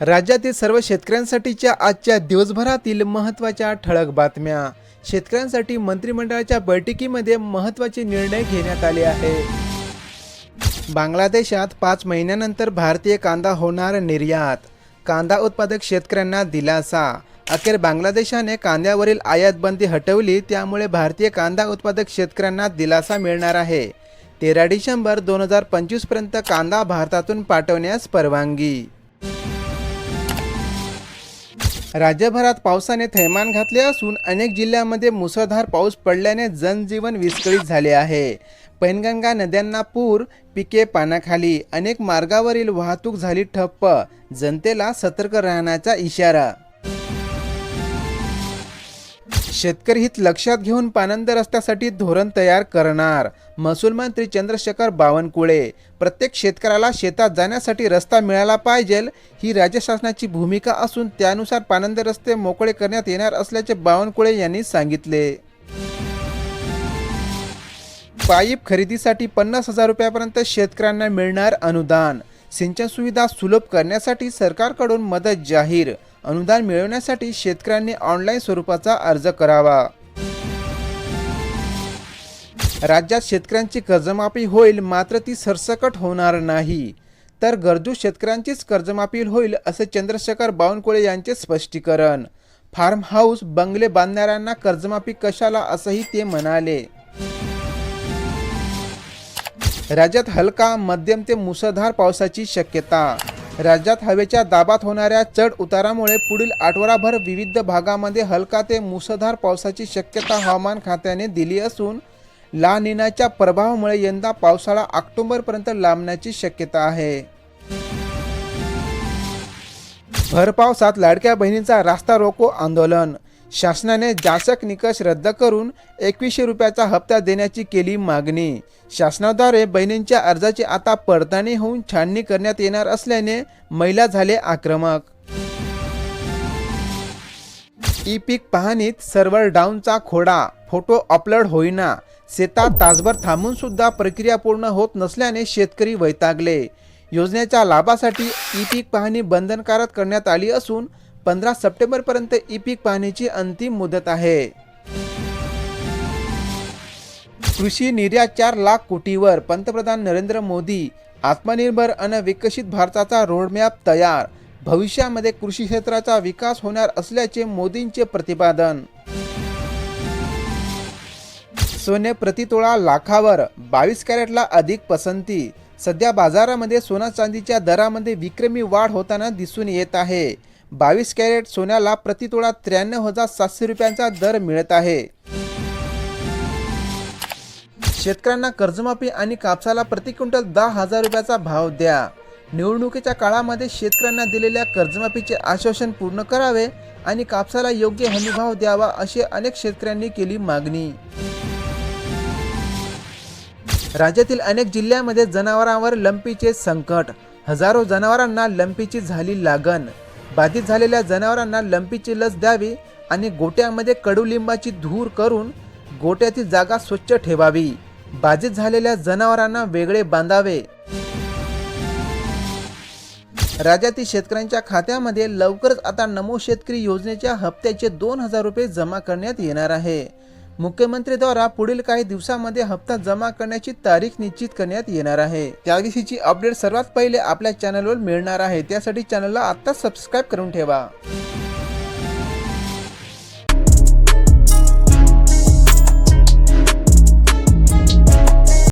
राज्यातील सर्व शेतकऱ्यांसाठीच्या आजच्या दिवसभरातील महत्त्वाच्या ठळक बातम्या. शेतकऱ्यांसाठी मंत्रिमंडळाच्या बैठकीमध्ये महत्त्वाचे निर्णय घेण्यात आले आहे. बांगलादेशात पाच महिन्यानंतर भारतीय कांदा होणार निर्यात. कांदा उत्पादक शेतकऱ्यांना दिलासा. अखेर बांगलादेशाने कांद्यावरील आयात बंदी हटवली त्यामुळे भारतीय कांदा उत्पादक शेतकऱ्यांना दिलासा मिळणार आहे. तेरा डिसेंबर दोन हजार पंचवीसपर्यंत कांदा भारतातून पाठवण्यास परवानगी. राज्यभरात पावसाने थैमान घातले असून अनेक जिल्ह्यांमध्ये मुसळधार पाऊस पडल्याने जनजीवन विस्कळीत झाले आहे. पैनगंगा नद्यांना पूर पिके पाण्याखाली अनेक मार्गावरील वाहतूक झाली ठप्प. जनतेला सतर्क राहण्याचा इशारा. शेतकरी हित लक्षात घेऊन पानंद रस्त्यासाठी धोरण तयार करणार. महसूल मंत्री चंद्रशेखर बावनकुळे. प्रत्येक शेतकऱ्याला शेतात जाण्यासाठी रस्ता मिळाला पाहिजे ही राज्य शासनाची भूमिका असून त्यानुसार पानंद रस्ते मोकळे करण्यात येणार असल्याचे बावनकुळे यांनी सांगितले. पाईप खरेदीसाठी पन्नास हजार रुपयापर्यंत शेतकऱ्यांना मिळणार अनुदान. सिंचन सुविधा सुलभ करण्यासाठी सरकारकडून मदत जाहीर. अनुदान मिळवण्यासाठी शेतकऱ्यांनी ऑनलाईन स्वरूपाचा अर्ज करावा. राज्यात शेतकऱ्यांची कर्जमाफी होईल मात्र ती सरसकट होणार नाही. तर गरजू शेतकऱ्यांचीच कर्जमाफी होईल असे चंद्रशेखर बावनकुळे यांचे स्पष्टीकरण. फार्म हाऊस बंगले बांधणाऱ्यांना कर्जमाफी कशाला असंही ते म्हणाले. राज्यात हलका मध्यम ते मुसळधार पावसाची शक्यता. राज्यात हवेच्या दाबात होणाऱ्या चढ उतारामुळे पुढील आठवडाभर विविध भागामध्ये हलका ते मुसळधार पावसाची शक्यता हवामान खात्याने दिली असून ला निनाच्या प्रभावामुळे यंदा पावसाळा ऑक्टोबरपर्यंत लांबण्याची शक्यता आहे. भरपावसात लाडक्या बहिणींचा रास्ता रोको आंदोलन. शासनाने जाचक निकष रद्द करून एकवीसशे रुपयाचा हप्ता देण्याची केली मागणी. शासनाद्वारे बहिणींच्या अर्जाची आता पडताळणी होऊन छाननी करण्यात येणार असल्याने महिला झाले आक्रमक. ई पीक पाहणीत सर्व्हर डाऊनचा खोडा. फोटो अपलोड होईना. शेतात तासभर थांबून सुद्धा प्रक्रिया पूर्ण होत नसल्याने शेतकरी वैतागले. योजनेच्या लाभासाठी ई पीक पाहणी बंधनकारक करण्यात आली असून पंधरा सप्टेंबरपर्यंत ई पीक पाहणीची अंतिम मुदत आहे. कृषी निर्यात चार लाख कोटीवर पंतप्रधान नरेंद्र मोदी. आत्मनिर्भर आणि विकसित भारताचा रोडमॅप तयार. भविष्यामध्ये कृषी क्षेत्राचा विकास होणार असल्याचे मोदींचे प्रतिपादन. सोने प्रतितोळा लाखावर बावीस कॅरेटला अधिक पसंती. सध्या बाजारामध्ये सोना चांदीच्या दरामध्ये विक्रमी वाढ होताना दिसून येत आहे. बावीस कॅरेट सोन्याला प्रतितोळा त्र्याण्णव हजार सातशे रुपयांचा दर मिळत आहे. शेतकऱ्यांना कर्जमाफी आणि कापसाला प्रति क्विंटल दहा हजार रुपयाचा भाव द्या. निवडणुकीच्या काळामध्ये शेतकऱ्यांना दिलेल्या कर्जमाफीचे आश्वासन पूर्ण करावे आणि कापसाला योग्य हमीभाव द्यावा अशी अनेक शेतकऱ्यांनी केली मागणी. राज्यातील अनेक जिल्ह्यांमध्ये जनावरांवर लंपीचे संकट. हजारो जनावरांना लंपीची झाली लागण. बाधित झालेल्या जनावरांना लंपीची लस द्यावी आणि गोट्यामध्ये कडुलिंबाची धूर करून गोट्यातील जागा स्वच्छ ठेवावी. बाधित झालेल्या जनावरांना वेगळे बांधावे. राज्यातील शेतकऱ्यांच्या खात्यामध्ये लवकरच आता नमो शेतकरी योजनेच्या हप्त्याचे दोन हजार रुपये जमा करण्यात येणार आहे. मुख्यमंत्रीद्वारा पुढील काही दिवसांमध्ये हप्ता जमा करण्याची तारीख निश्चित करण्यात येणार आहे. त्या दिवशीची अपडेट सर्वात पहिले आपल्या चॅनलवर मिळणार आहे. त्यासाठी चॅनलला आत्ताच सबस्क्राईब करून ठेवा.